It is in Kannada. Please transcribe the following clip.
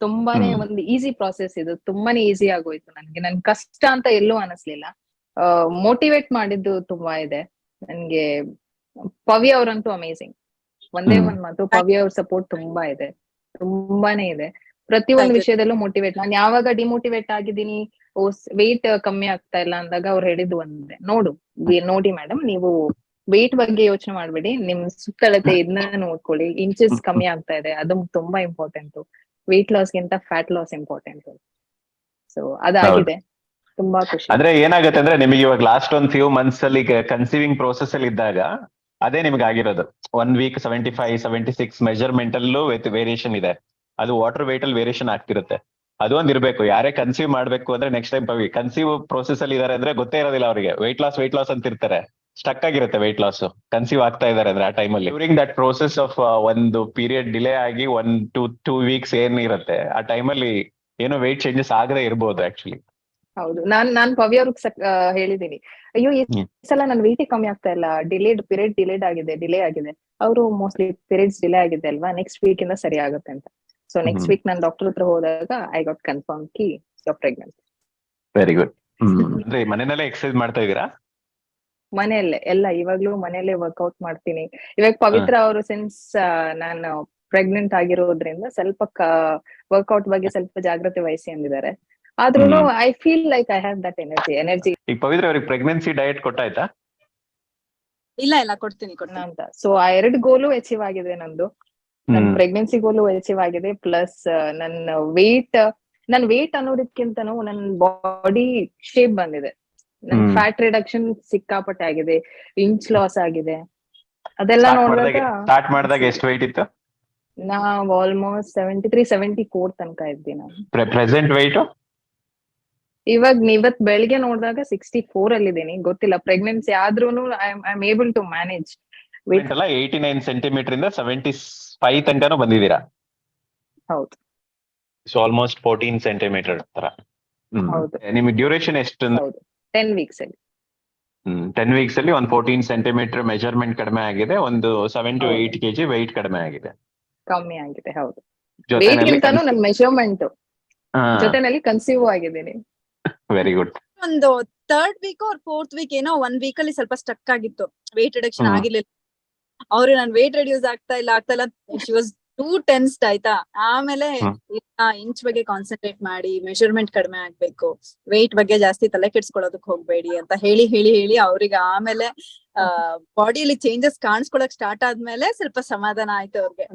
ತುಂಬಾನೇ. ಒಂದು ಈಸಿ ಪ್ರಾಸೆಸ್ ಇದು. ತುಂಬಾನೇ ಈಸಿ ಆಗೋಯ್ತು ನನ್ಗೆ. ನನ್ ಕಷ್ಟ ಅಂತ ಎಲ್ಲೂ ಅನಿಸ್ಲಿಲ್ಲ. ಮೋಟಿವೇಟ್ ಮಾಡಿದ್ದು ತುಂಬಾ ಇದೆ. ನನ್ಗೆ ಪವಿ ಅವ್ರಂತೂ ಅಮೇಸಿಂಗ್ ಒಂದೇ. ಒಂದ್ ಮಾತು. ಪವಿ ಅವ್ರ ಸಪೋರ್ಟ್ ತುಂಬಾ ಇದೆ. ತುಂಬಾನೇ ಇದೆ. ಪ್ರತಿ ಒಂದು ವಿಷಯದಲ್ಲೂ ಮೋಟಿವೇಟ್ ನಾನು ಯಾವಾಗ ಡಿಮೋಟಿವೇಟ್ ಆಗಿದ್ದೀನಿ ಓ ವೆಯ್ಟ್ ಕಮ್ಮಿ ಆಗ್ತಾ ಇಲ್ಲ ಅಂದಾಗ ಅವ್ರು ಹೇಳಿದ್ದು ಒಂದೇ. ನೋಡು ನೋಡಿ ಮೇಡಮ್ ನೀವು ವೆಯ್ಟ್ ಬಗ್ಗೆ ಯೋಚನೆ ಮಾಡ್ಬೇಡಿ. ನಿಮ್ ಸುತ್ತಳತೆ ಇದನ್ನ ನೋಡ್ಕೊಳ್ಳಿ. ಇಂಚಸ್ ಕಮ್ಮಿ ಆಗ್ತಾ ಇದೆ. ಅದು ತುಂಬಾ ಇಂಪಾರ್ಟೆಂಟ್ ವೆಯ್ಟ್ ಲಾಸ್ ಗಿಂತ ಫ್ಯಾಟ್ ಲಾಸ್ ಇಂಪಾರ್ಟೆಂಟ್ ಸೊ ಅದಾಗಿದೆ ತುಂಬಾ ಖುಷಿ. ಅಂದ್ರೆ ಏನಾಗುತ್ತೆ ಅಂದ್ರೆ ನಿಮಗೆ ಇವಾಗ ಲಾಸ್ಟ್ ಒಂದ್ ಫ್ಯೂ ಮಂತ್ಸ್ ಅಲ್ಲಿ ಕನ್ಸೀವಿಂಗ್ ಪ್ರೋಸೆಸ್ ಅಲ್ಲಿ ಇದ್ದಾಗ ಅದೇ ನಿಮ್ಗೆ ಆಗಿರೋದು. One week seventy five seventy six measurement ಅಲ್ಲೂ ವೇರಿಯೇಷನ್ ಇದೆ. ಅದು ವಾಟರ್ ವೇಟ್ ಅಲ್ಲಿ ವೇರಿಯೇಷನ್ ಆಗ್ತಿರುತ್ತೆ. ಅದು ಒಂದ್ ಇರ್ಬೇಕು. ಯಾರೇ ಕನ್ಸೀವ್ ಮಾಡ್ಬೇಕು ಅಂದ್ರೆ ನೆಕ್ಸ್ಟ್ ಟೈಮ್ ಕನ್ಸೀವ್ ಪ್ರೋಸೆಸ್ ಅಲ್ಲಿ ಇದಾರೆ ಅಂದ್ರೆ ಗೊತ್ತೇ ಇರೋದಿಲ್ಲ ಅವರಿಗೆ. ವೆಯ್ಟ್ ಲಾಸ್ ವೆಯ್ಟ್ ಲಾಸ್ ಅಂತ ಇರ್ತಾರೆ ಸ್ಟಕ್ ಆಗಿರುತ್ತೆ ವೆಯ್ಟ್ ಲಾಸ್ ಕನ್ಸೀವ್ ಆಗ್ತಾ ಇದಾರೆ ಅಂದ್ರೆ ಆ ಟೈಮಲ್ಲಿ ಅಲ್ಲಿ. ಡ್ಯೂರಿಂಗ್ ದಟ್ ಪ್ರೋಸೆಸ್ ಆಫ್ ಒಂದು ಪೀರಿಯಡ್ ಡಿಲೇ ಆಗಿ ಒನ್ ಟೂ ಟೂ ವೀಕ್ಸ್ ಏನ್ ಇರುತ್ತೆ ಆ ಟೈಮಲ್ಲಿ ಅಲ್ಲಿ ಏನೋ ವೆಯ್ಟ್ ಚೇಂಜಸ್ ಆಗದೆ ಇರ್ಬೋದು ಆಕ್ಚುಲಿ ಹೌದು. ನಾನ್ ನಾನ್ ಪವ್ಯ ಅವ್ರಿಗೆ ಹೇಳಿದೀನಿ. ಅಯ್ಯೋ ಈ. ಸಲ ನನ್ ವೆಯ್ಟ್ ಕಮ್ಮಿ ಆಗ್ತಾ ಇಲ್ಲ. ಡಿಲೇಡ್ ಪೀರಿಯಡ್ ಡಿಲೇಡ್ ಆಗಿದೆ ಡಿಲೇ ಆಗಿದೆ. ಅವರು ಮೋಸ್ಟ್ಲಿ ಪೀರಿಯಡ್ಸ್ ಡಿಲೇ ಆಗಿದೆ ಅಲ್ವಾ? ನೆಕ್ಸ್ಟ್ ವೀಕ್ ಇಂದ ಸರಿ ಆಗುತ್ತೆ ಅಂತ. ಸೊ ನೆಕ್ಸ್ಟ್ ವೀಕ್ ನಾನು ಡಾಕ್ಟರ್ ಹತ್ರ ಹೋದಾಗ ಐ ಗಾಟ್ ಕನ್ಫರ್ಮ್ ಕಿ ಪ್ರೆಗ್ನೆಂಟ್ ವೆರಿ ಗುಡ್ ಅಂದ್ರೆ ಮನೆಯಲ್ಲೇ ಎಕ್ಸರ್ಸೈಸ್ ಮಾಡ್ತಾ ಇದೀರಾ ಮನೆಯಲ್ಲೇ ಎಲ್ಲ ಇವಾಗ್ಲೂ ಮನೆಯಲ್ಲೇ ವರ್ಕೌಟ್ ಮಾಡ್ತೀನಿ. ಇವಾಗ ಪವಿತ್ರ ಅವರು ಸಿನ್ಸ್ ನಾನು ಪ್ರೆಗ್ನೆಂಟ್ ಆಗಿರೋದ್ರಿಂದ ಸ್ವಲ್ಪ ವರ್ಕೌಟ್ ಬಗ್ಗೆ ಸ್ವಲ್ಪ ಜಾಗ್ರತೆ ವಹಿಸಿ ಅಂದಿದ್ದಾರೆ. ಆದ್ರೂ. I feel like I have that energy energy ಈಗ ಪವಿತ್ರ ಅವ್ರಿಗೆ ಪ್ರೆಗ್ನೆನ್ಸಿ ಡಯಟ್ ಕೊಟ್ಟಾಯ್ತಾ? ಇಲ್ಲ ಇಲ್ಲ ಕೊಡ್ತೀನಿ ಕೊಡ್ತಾ ಅಂತ ಸೊ ಆ ಎರಡು ಗೋಲು ಅಚೀವ್ ಆಗಿದೆ ನಂದು. ನನ್ನ. ಪ್ರೆಗ್ನೆನ್ಸಿ ಗೋಲು ಅಚೀವ್ ಆಗಿದೆ ಪ್ಲಸ್ ನನ್ನ ವೇಟ್ ನನ್ ವೇಟ್ ಅನ್ನೋದಕ್ಕಿಂತನೂ ನನ್ನ ಬಾಡಿ ಶೇಪ್ ಬಂದಿದೆ. ಫ್ಯಾಟ್ ರಿಡಕ್ಷನ್ ಸಿಕ್ಕಾಪಟ್ಟೆ ಆಗಿದೆ. ಇಂಚ್ ಲಾಸ್ ಆಗಿದೆ. ಅದೆಲ್ಲ ನೋಡಿದಾಗ ಸ್ಟಾರ್ಟ್ ಮಾಡಿದಾಗ ಎಷ್ಟು ವೆಯ್ಟ್ ಇತ್ತು? ನಾವು almost seventy three seventy four ತನಕ ಇದ್ದೀನಿ ಪ್ರೆಸೆಂಟ್ weight? ಇವಾಗ ನೀವತ್ ಬೆಳಿಗ್ಗೆ ನೋಡಿದಾಗ ಸಿಕ್ಸ್ಟಿ ಫೋರ್ ಅಲ್ಲಿ ಇದ್ದೀನಿ ಗೊತ್ತಿಲ್ಲ ಪ್ರೆಗ್ನೆನ್ಸಿ ಆದ್ರೂನು I am able to manage ಅಲ್ಲ ಏಯ್ಟಿ ನೈನ್ ಸೆಂಟಿಮೀಟರ್ ಇಂದ ಸೆವೆಂಟಿ ಫೈವ್ ತನಕನೂ ಬಂದಿದ್ದೀರಾ? ಹೌದು. ಸೊ ಆಲ್ಮೋಸ್ಟ್ ಫೋರ್ಟೀನ್ ಸೆಂಟಿಮೀಟರ್ ತರ. ಹೌದು. ನಿಮ್ಗೆ ಡ್ಯೂರೇಷನ್ ಎಷ್ಟು ಟೆನ್ ವೀಕ್ಸ್ ಅಲ್ಲಿ. ಟೆನ್ ವೀಕ್ಸ್ ಅಲ್ಲಿ ಒಂದು ಫೋರ್ಟೀನ್ ಸೆಂಟಿಮೀಟರ್ ಮೆಜರ್ಮೆಂಟ್ ಕಡಿಮೆ ಆಗಿದೆ ಒಂದು seven to eight KG weight ಕಡಿಮೆ ಆಗಿದೆ. ಕಮ್ಮಿ ಆಗಿದೆ ಹೌದು. ವೇಟ್ ನನ್ನ ಮೆಜರ್ಮೆಂಟ್ ಜೊತೆನಲ್ಲಿ ಕನ್ಸೀವ್ ಆಗಿದ್ದೀನಿ. ವೆರಿ ಗುಡ್ ಒಂದು ಥರ್ಡ್ ವೀಕ್ ಅವ್ರ ಫೋರ್ತ್ ವೀಕ್ ಏನೋ ಒನ್ ವೀಕ್ ಅಲ್ಲಿ ಸ್ವಲ್ಪ ಸ್ಟಕ್ ಆಗಿತ್ತು. Weight reduction. ಆಗಿರ್ಲಿಲ್ಲ. ಅವ್ರು ನನ್ ವೇಟ್ ರೆಡ್ಯೂಸ್ ಆಗ್ತಾ ಇಲ್ಲ ಆಗ್ತಾ ಇಲ್ಲ ಶಿ ವಾಸ್ ಟೂ ಟೆನ್ಸ್ಡ್ ಆಯ್ತಾ? ಆಮೇಲೆ. ಇಂಚ್ ಬಗ್ಗೆ ಕಾನ್ಸಂಟ್ರೇಟ್ ಮಾಡಿ ಮೆಷರ್ಮೆಂಟ್ ಕಡಿಮೆ ಆಗ್ಬೇಕು. ವೆಯ್ಟ್ ಬಗ್ಗೆ ಜಾಸ್ತಿ ತಲೆ ಕೆಡ್ಸ್ಕೊಳ್ಳೋದಕ್ ಹೋಗ್ಬೇಡಿ ಅಂತ ಹೇಳಿ ಹೇಳಿ ಹೇಳಿ ಅವ್ರಿಗೆ ಆಮೇಲೆ ಬಾಡಿಯಲ್ಲಿ ಚೇಂಜಸ್ ಕಾಣಿಸ್ಕೊಳಕ್ ಸ್ಟಾರ್ಟ್ ಆದ್ಮೇಲೆ ಸ್ವಲ್ಪ ಸಮಾಧಾನ ಆಯ್ತು ಅವ್ರಿಗೆ.